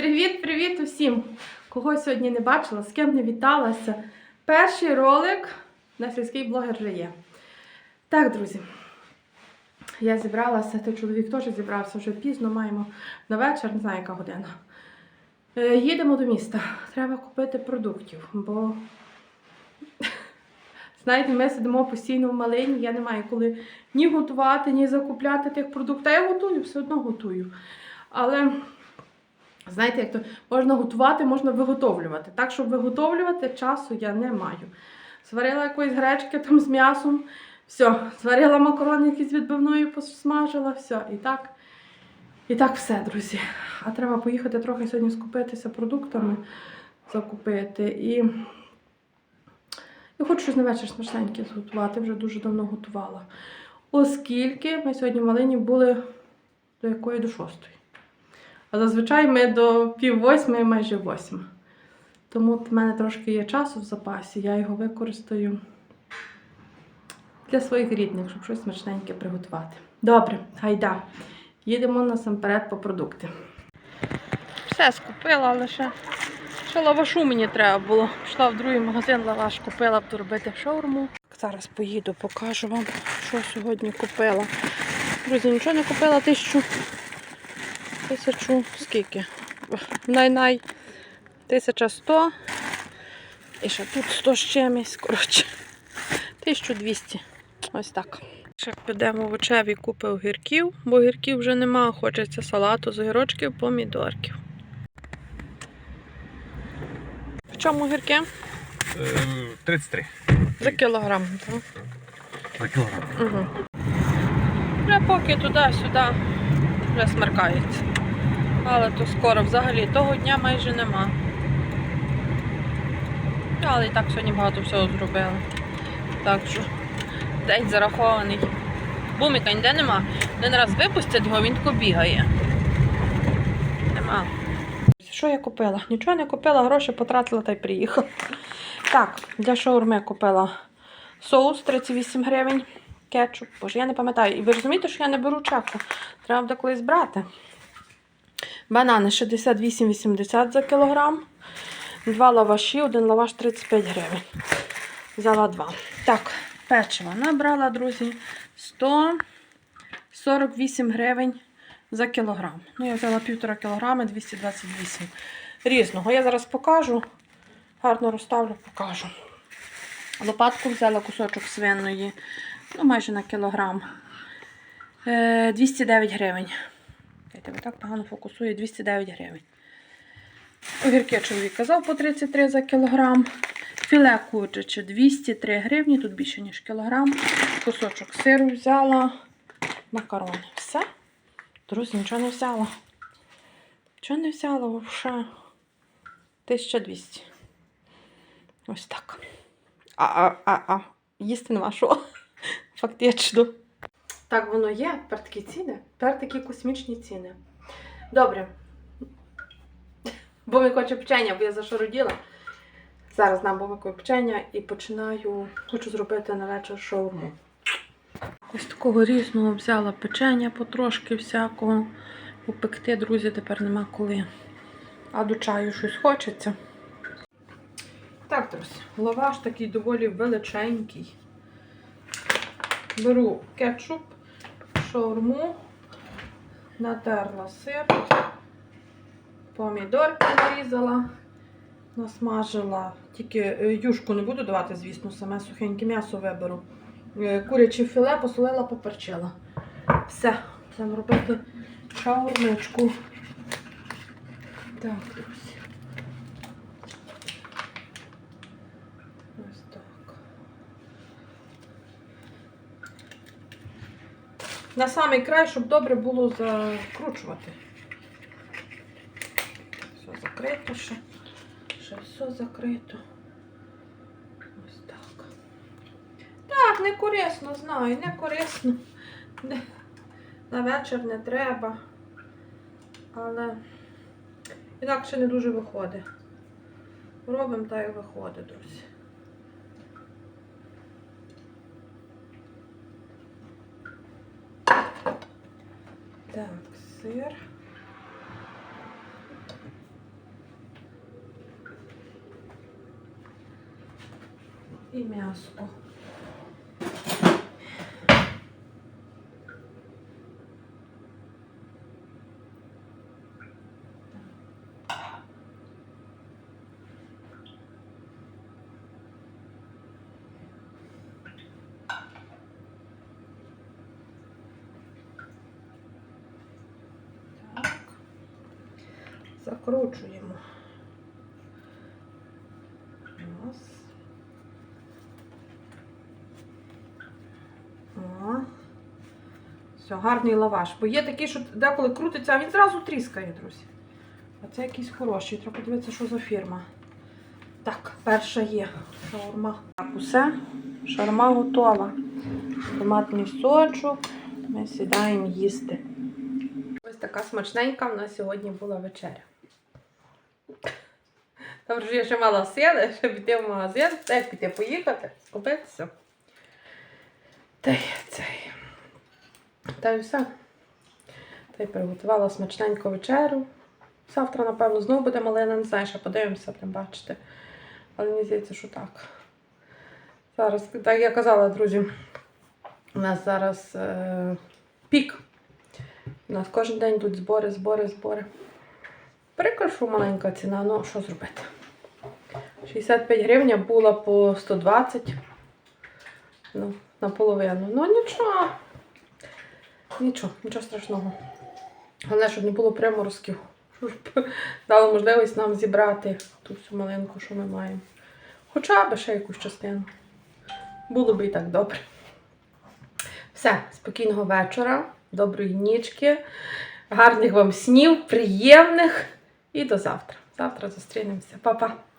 Привіт-привіт усім! Кого сьогодні не бачила, з ким не віталася. Перший ролик на сільський блогер вже є. Так, друзі, я зібралася, той чоловік теж зібрався вже пізно, маємо на вечір, не знаю, яка година. Е, Їдемо до міста. Треба купити продуктів, бо знаєте, ми сидимо постійно в малині, я не маю коли ні готувати, ні закупляти тих продуктів. Я готую, все одно готую. Але знаєте, як то можна готувати, можна виготовлювати. Так, щоб виготовлювати, часу я не маю. Сварила якоїсь гречки там з м'ясом, все, зварила макарони якісь відбивною, посмажила, все. І так, і так все, друзі. А треба поїхати трохи сьогодні скупитися продуктами, закупити. І я хочу щось на вечір смачненьке зготувати, вже дуже давно готувала. Оскільки ми сьогодні Малині були до якої до шостої. А зазвичай ми до пів восьми, майже восьми. Тому в мене трошки є часу в запасі, я його використаю для своїх рідних, щоб щось смачненьке приготувати. Добре, гайда. Їдемо насамперед по продукти. Все скупила, але ще, лавашу мені треба було. Пішла в другий магазин, лаваш купила, буду робити шаурму. Зараз поїду, покажу вам, що сьогодні купила. Друзі, нічого не купила, тисячу. Тисячу скільки? Най-най 1100. І ще тут 100 з чимось, коротше. 1200. Ось так. Ще підемо в очеві купив гірків, бо гірків вже нема, хочеться салату з огірочків, помідорків. В чому гірки? Е, 33 За кілограм. Так? за кілограм. Угу. Вже поки туди-сюди вже смеркається. Але то скоро взагалі того дня майже нема. Але і так сьогодні багато всього зробили. Так що день зарахований. Буміка ніде нема. Один раз випустять його, він тако бігає. Нема. Що я купила? Нічого не купила, гроші потратила та й приїхала. Так, для шаурми купила соус 38 гривень, кетчуп. Боже, я не пам'ятаю. І ви розумієте, що я не беру чеку. Треба буде колись брати. Банани 68,80 за кілограм. Два лаваші, один лаваш 35 гривень. Взяла два. Так, печиво набрала, друзі, 148 гривень за кілограм. Ну, я взяла півтора кілограми, 228 різного. Я зараз покажу. Гарно розставлю, покажу. Лопатку взяла кусочок свиної, ну майже на кілограм. Е, 209 гривень. Я тебе так погано фокусує, 209 гривень. Огірки чоловік казав по 33 за кілограм. Філе куряче 203 гривні, тут більше, ніж кілограм. Кусочок сиру взяла. Макарони. Все. Друзі, нічого не взяла. Нічого не взяла взагалі. 1200. Ось так. А, а, а, а. Їсти нема що. Фактично. Так воно є. Тепер такі ціни. Тепер такі космічні ціни. Добре. Бо ми хоче печення, бо я зашароділа. Зараз нам бомикою печення і починаю. Хочу зробити на вечір шаурму. Ось такого різного взяла печення потрошки всякого. Упекти, друзі, тепер нема коли. А до чаю щось хочеться. Так, друзі, лаваш такий доволі величенький. Беру кетчуп, шаурму, натерла сир, помідорки нарізала, насмажила. Тільки е, юшку не буду давати, звісно, саме сухеньке м'ясо виберу. Е, Куряче філе посолила, поперчила. Все, будемо робити шаурмичку. Так, друзі. Ось так. На самий край, щоб добре було закручувати. Все закрито ще. Ще все закрито. Ось так. Так, не корисно, знаю, не корисно. На вечір не треба. Але інакше не дуже виходить. Робимо та й виходить, друзі. Так, сир. и м'ясо. Закручуємо. Раз. О. Все, гарний лаваш. Бо є такий, що деколи крутиться, а він зразу тріскає, друзі. А це якийсь хороший. Треба подивитися, що за фірма. Так, перша є шаурма. Так, усе. Шаурма готова. Томатний сочок. Ми сідаємо їсти. Ось така смачненька в нас сьогодні була вечеря. Там вже я ще мала сили, щоб піти в магазин, теж піти поїхати, скупитися. Та й цей. Та й все. Та й приготувала смачненьку вечерю. Завтра, напевно, знову буде малина, не знаю, ще подивимося, будемо бачити. Але мені здається, що так. Зараз, так я казала, друзі, у нас зараз е, пік. У нас кожен день йдуть збори, збори, збори. Прикро, що маленька ціна, ну що зробити? 65 гривень була по 120. Ну, наполовину. Ну нічого. Нічого, нічого страшного. Головне, щоб не було приморозків. Щоб дало можливість нам зібрати ту всю малинку, що ми маємо. Хоча б ще якусь частину. Було би і так добре. Все, спокійного вечора, доброї нічки, гарних вам снів, приємних і до завтра. Завтра зустрінемося. Па-па!